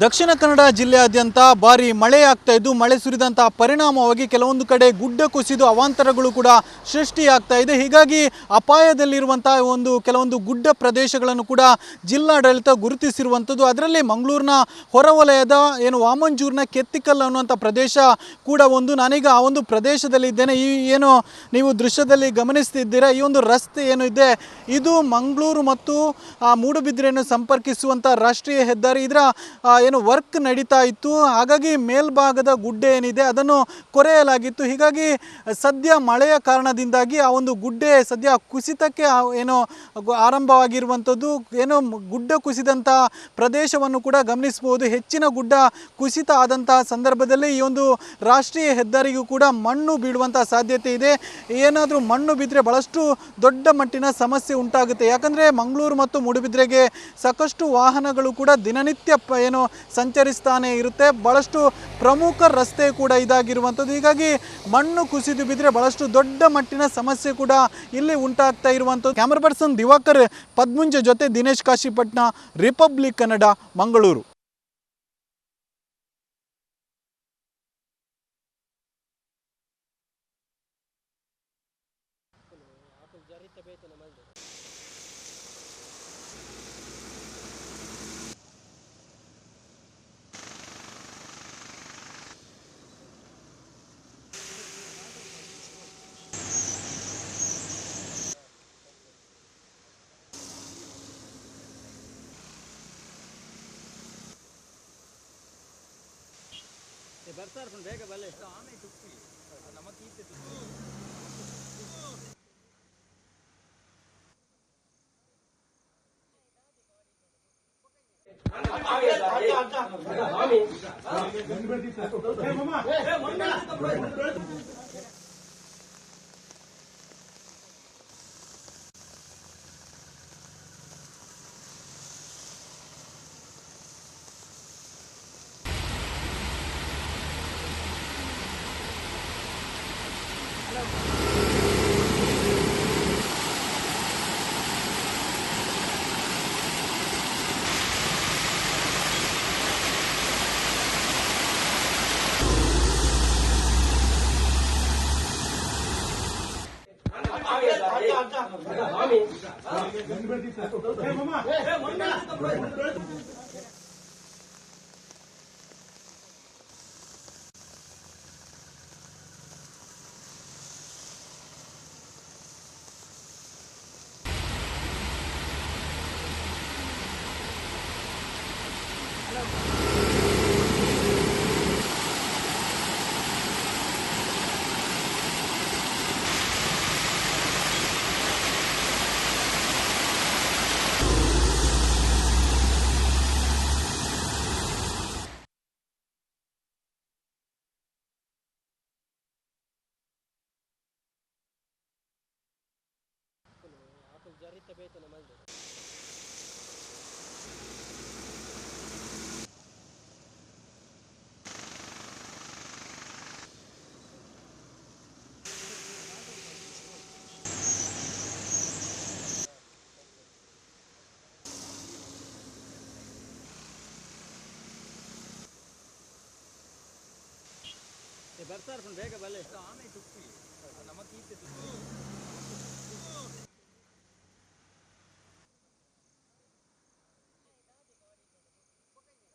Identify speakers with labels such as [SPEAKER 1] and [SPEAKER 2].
[SPEAKER 1] ದಕ್ಷಿಣ ಕನ್ನಡ ಜಿಲ್ಲೆಯಾದ್ಯಂತ ಭಾರಿ ಮಳೆ ಆಗ್ತಾ ಇದ್ದು, ಮಳೆ ಸುರಿದಂತಹ ಪರಿಣಾಮವಾಗಿ ಕೆಲವೊಂದು ಕಡೆ ಗುಡ್ಡ ಕುಸಿದು ಅವಾಂತರಗಳು ಕೂಡ ಸೃಷ್ಟಿಯಾಗ್ತಾ ಇದೆ. ಹೀಗಾಗಿ ಅಪಾಯದಲ್ಲಿರುವಂತಹ ಒಂದು ಕೆಲವೊಂದು ಗುಡ್ಡ ಪ್ರದೇಶಗಳನ್ನು ಕೂಡ ಜಿಲ್ಲಾಡಳಿತ ಗುರುತಿಸಿರುವಂಥದ್ದು ಅದರಲ್ಲಿ ಮಂಗಳೂರಿನ ಹೊರವಲಯದ ಏನು ವಾಮಂಜೂರಿನ ಕೆತ್ತಿಕಲ್ ಅನ್ನುವಂಥ ಪ್ರದೇಶ ಕೂಡ ಒಂದು. ನಾನೀಗ ಆ ಒಂದು ಪ್ರದೇಶದಲ್ಲಿ ಇದ್ದೇನೆ. ಈ ಏನು ನೀವು ದೃಶ್ಯದಲ್ಲಿ ಗಮನಿಸ್ತಿದ್ದೀರಾ? ಈ ಒಂದು ರಸ್ತೆ ಏನು ಇದೆ? ಇದು ಮಂಗಳೂರು ಮತ್ತು ಮೂಡುಬಿದಿರೆಯನ್ನು ಸಂಪರ್ಕಿಸುವಂಥ ರಾಷ್ಟ್ರೀಯ ಹೆದ್ದಾರಿ. ಇದರ ಏನು ವರ್ಕ್ ನಡೀತಾ ಇತ್ತು. ಹಾಗಾಗಿ ಮೇಲ್ಭಾಗದ ಗುಡ್ಡೆ ಏನಿದೆ ಅದನ್ನು ಕೊರೆಯಲಾಗಿತ್ತು. ಹೀಗಾಗಿ ಸದ್ಯ ಮಳೆಯ ಕಾರಣದಿಂದಾಗಿ ಆ ಒಂದು ಗುಡ್ಡೆ ಸದ್ಯ ಕುಸಿತಕ್ಕೆ ಏನು ಆರಂಭವಾಗಿರುವಂಥದ್ದು. ಏನು ಗುಡ್ಡ ಕುಸಿದಂಥ ಪ್ರದೇಶವನ್ನು ಕೂಡ ಗಮನಿಸಬಹುದು. ಹೆಚ್ಚಿನ ಗುಡ್ಡ ಕುಸಿತ ಆದಂತಹ ಸಂದರ್ಭದಲ್ಲಿ ಈ ಒಂದು ರಾಷ್ಟ್ರೀಯ ಹೆದ್ದಾರಿಗೂ ಕೂಡ ಮಣ್ಣು ಬೀಳುವಂಥ ಸಾಧ್ಯತೆ ಇದೆ. ಏನಾದರೂ ಮಣ್ಣು ಬಿದ್ದರೆ ಬಹಳಷ್ಟು ದೊಡ್ಡ ಮಟ್ಟಿನ ಸಮಸ್ಯೆ ಉಂಟಾಗುತ್ತೆ. ಯಾಕಂದರೆ ಮಂಗಳೂರು ಮತ್ತು ಮೂಡುಬಿದ್ರೆಗೆ ಸಾಕಷ್ಟು ವಾಹನಗಳು ಕೂಡ ದಿನನಿತ್ಯ ಏನು ಸಂಚರಿಸ್ತಾನೆ ಇರುತ್ತೆ. ಭಾಳಷ್ಟು ಪ್ರಮುಖ ರಸ್ತೆ ಕೂಡ ಇದಾಗಿರುವಂಥದ್ದು. ಹೀಗಾಗಿ ಮಣ್ಣು ಕುಸಿದು ಬಿದ್ದರೆ ಭಾಳಷ್ಟು ದೊಡ್ಡ ಮಟ್ಟಿನ ಸಮಸ್ಯೆ ಕೂಡ ಇಲ್ಲಿ ಉಂಟಾಗ್ತಾ ಇರುವಂಥದ್ದು. ಕ್ಯಾಮರಾ ಪರ್ಸನ್ ದಿವಾಕರ್ ಪದ್ಮುಂಜ ಜೊತೆ ದಿನೇಶ್ ಕಾಶಿಪಟ್ನ ರಿಪಬ್ಲಿಕ್ ಕನ್ನಡ, ಮಂಗಳೂರು.
[SPEAKER 2] ಬರ್ತಾರೆ ಬೇಗ ಬಲೆ ಆಮೆ ತುಪ್ಪಿ Hey, mama. Hey, mama. جريت بيت انا مالدر ನಮಗೆ